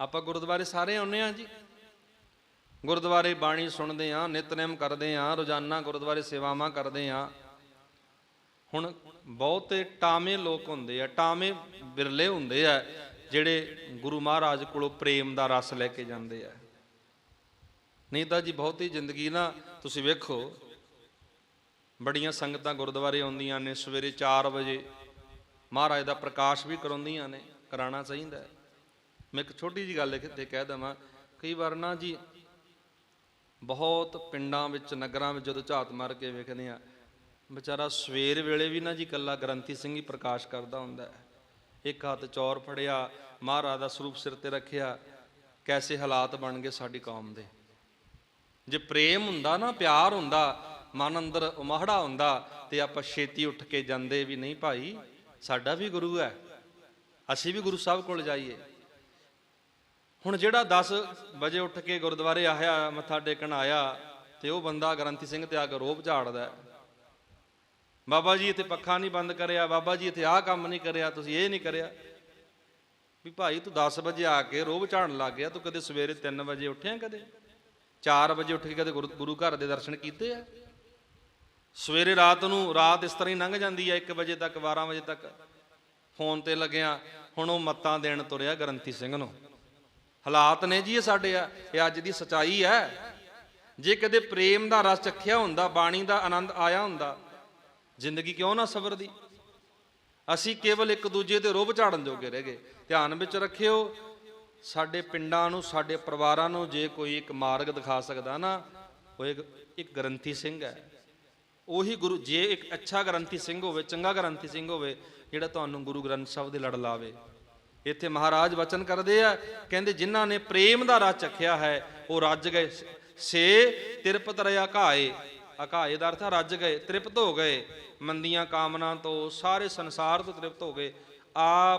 ਆਪਾਂ ਗੁਰਦੁਆਰੇ ਸਾਰੇ ਆਉਂਦੇ ਆ ਜੀ। ਗੁਰਦੁਆਰੇ ਬਾਣੀ ਸੁਣਦੇ ਆ ਨਿਤਨੇਮ ਕਰਦੇ ਆ ਰੋਜ਼ਾਨਾ ਗੁਰਦੁਆਰੇ ਸੇਵਾਵਾਂ ਕਰਦੇ ਆ ਹੁਣ ਬਹੁਤੇ ਟਾਵੇਂ ਲੋਕ ਹੁੰਦੇ ਆ, ਟਾਵੇਂ ਬਿਰਲੇ ਹੁੰਦੇ ਆ, ਜਿਹੜੇ ਗੁਰੂ ਮਹਾਰਾਜ ਕੋਲੋਂ ਪ੍ਰੇਮ ਦਾ ਰਸ ਲੈ ਕੇ ਜਾਂਦੇ ਆ। ਨਹੀਂ ਤਾਂ ਜੀ ਬਹੁਤੀ ਜ਼ਿੰਦਗੀ ਨਾ ਤੁਸੀਂ ਵੇਖੋ, ਬੜੀਆਂ ਸੰਗਤਾਂ ਗੁਰਦੁਆਰੇ ਆਉਂਦੀਆਂ ਨੇ, ਸਵੇਰੇ 4 ਵਜੇ ਮਹਾਰਾਜ ਦਾ ਪ੍ਰਕਾਸ਼ ਵੀ ਕਰਾਉਂਦੀਆਂ ਨੇ, ਕਰਾਉਣਾ ਚਾਹੀਦਾ ਹੈ। ਮੈਂ ਇੱਕ ਛੋਟੀ ਜੀ ਗੱਲ ਇੱਥੇ ਕਹਿ ਦਵਾਂ, ਕਈ ਵਾਰ ਨਾ ਜੀ ਬਹੁਤ ਪਿੰਡਾਂ ਵਿੱਚ, ਨਗਰਾਂ ਵਿੱਚ ਜਦੋਂ ਝਾਤ ਮਾਰ ਕੇ ਵੇਖਦੇ ਆ ਵਿਚਾਰਾ ਸਵੇਰ ਵੇਲੇ ਵੀ ਨਾ ਜੀ ਕੱਲਾ ਗ੍ਰੰਥੀ ਸਿੰਘ ਹੀ ਪ੍ਰਕਾਸ਼ ਕਰਦਾ ਹੁੰਦਾ ਹੈ। ਇੱਕ ਹੱਥ ਚੌਰ ਫੜਿਆ, ਮਹਾਰਾਜ ਦਾ ਸਰੂਪ ਸਿਰ ਤੇ ਰੱਖਿਆ, ਕੈਸੇ ਹਾਲਾਤ ਬਣ ਗਏ ਸਾਡੀ ਕੌਮ ਦੇ। ਜੇ ਪ੍ਰੇਮ ਹੁੰਦਾ ਨਾ, ਪਿਆਰ ਹੁੰਦਾ, ਮਨ ਅੰਦਰ ਉਮਹੜਾ ਹੁੰਦਾ ਤੇ ਆਪਾਂ ਛੇਤੀ ਉੱਠ ਕੇ ਜਾਂਦੇ ਵੀ ਨਹੀਂ ਭਾਈ, ਸਾਡਾ ਵੀ ਗੁਰੂ ਹੈ, ਅਸੀਂ ਵੀ ਗੁਰੂ ਸਾਹਿਬ ਕੋਲ ਜਾਈਏ। ਹੁਣ ਜਿਹੜਾ 10 ਵਜੇ ਉੱਠ ਕੇ ਗੁਰਦੁਆਰੇ ਆਇਆ, ਮੱਥਾ ਟੇਕਣ ਆਇਆ, ਤੇ ਉਹ ਬੰਦਾ ਗ੍ਰੰਥੀ ਸਿੰਘ ਤੇ ਆ ਕੇ ਰੋਬ ਝਾੜਦਾ ਬਾਬਾ ਜੀ ਇੱਥੇ ਪੱਖਾ ਨਹੀਂ ਬੰਦ ਕਰਿਆ, ਬਾਬਾ ਜੀ ਇੱਥੇ ਆਹ ਕੰਮ ਨਹੀਂ ਕਰਿਆ, ਤੁਸੀਂ ਇਹ ਨਹੀਂ ਕਰਿਆ। ਵੀ ਭਾਈ ਤੂੰ 10 ਵਜੇ ਆ ਕੇ ਰੋਬ ਝਾੜਨ ਲੱਗ ਗਿਆ, ਤੂੰ ਕਦੇ ਸਵੇਰੇ 3 ਵਜੇ ਉੱਠਿਆ ਕਦੇ? 4 ਵਜੇ ਉੱਠ ਕੇ ਕਦੇ ਗੁਰੂ ਗੁਰੂ ਘਰ ਦੇ ਦਰਸ਼ਨ ਕੀਤੇ ਆ? ਸਵੇਰੇ ਰਾਤ ਨੂੰ ਰਾਤ ਇਸ ਤਰ੍ਹਾਂ ਹੀ ਲੰਘ ਜਾਂਦੀ ਹੈ 1 ਵਜੇ ਤੱਕ 12 ਵਜੇ ਤੱਕ। ਫੋਨ ਤੇ ਲੱਗਿਆ, ਹੁਣ ਉਹ ਮੱਤਾਂ ਦੇਣ ਤੁਰਿਆ ਗ੍ਰੰਥੀ ਸਿੰਘ ਨੂੰ। ਹਾਲਾਤ ਨੇ ਜੀ ਇਹ ਸਾਡੇ ਆ, ਇਹ ਅੱਜ ਦੀ ਸਚਾਈ ਹੈ। ਜੇ ਕਦੇ ਪ੍ਰੇਮ ਦਾ ਰਸ ਚੱਖਿਆ ਹੁੰਦਾ, ਬਾਣੀ ਦਾ ਆਨੰਦ ਆਇਆ ਹੁੰਦਾ, ਜ਼ਿੰਦਗੀ ਕਿਉਂ ਨਾ ਸਬਰ ਦੀ ਅਸੀਂ ਕੇਵਲ ਇੱਕ ਦੂਜੇ ਤੇ ਰੋਬ ਝਾੜਨ ਜੋਗੇ ਰਹਿ ਗਏ। ਧਿਆਨ ਵਿੱਚ ਰੱਖਿਓ, ਸਾਡੇ ਪਿੰਡਾਂ ਨੂੰ, ਸਾਡੇ ਪਰਿਵਾਰਾਂ ਨੂੰ ਜੇ ਕੋਈ ਇੱਕ ਮਾਰਗ ਦਿਖਾ ਸਕਦਾ ਨਾ, ਉਹ ਇੱਕ ਇੱਕ ਗ੍ਰੰਥੀ ਸਿੰਘ ਹੈ। ਉਹੀ ਗੁਰੂ, ਜੇ ਇੱਕ ਅੱਛਾ ਗ੍ਰੰਥੀ ਸਿੰਘ ਹੋਵੇ, ਚੰਗਾ ਗ੍ਰੰਥੀ ਸਿੰਘ ਹੋਵੇ, ਜਿਹੜਾ ਤੁਹਾਨੂੰ ਗੁਰੂ ਗ੍ਰੰਥ ਸਾਹਿਬ ਦੇ ਲੜ ਲਾਵੇ। ਇੱਥੇ ਮਹਾਰਾਜ ਵਚਨ ਕਰਦੇ ਆ, ਕਹਿੰਦੇ ਜਿਨ੍ਹਾਂ ਨੇ ਪ੍ਰੇਮ ਦਾ ਰਸ ਚਖਿਆ ਹੈ, ਉਹ ਰੱਜ ਗਏ, ਸੇ ਤਿਰਪਤ ਰਿਆ ਘਾਏ। ਅਕਾਏ ਦਾ ਅਰਥ ਰੱਜ ਗਏ, ਤ੍ਰਿਪਤ ਹੋ ਗਏ। ਮੰਦੀਆਂ ਕਾਮਨਾ ਤੋਂ ਸਾਰੇ ਸੰਸਾਰ ਤੋਂ ਤ੍ਰਿਪਤ ਹੋ ਗਏ। ਆਪ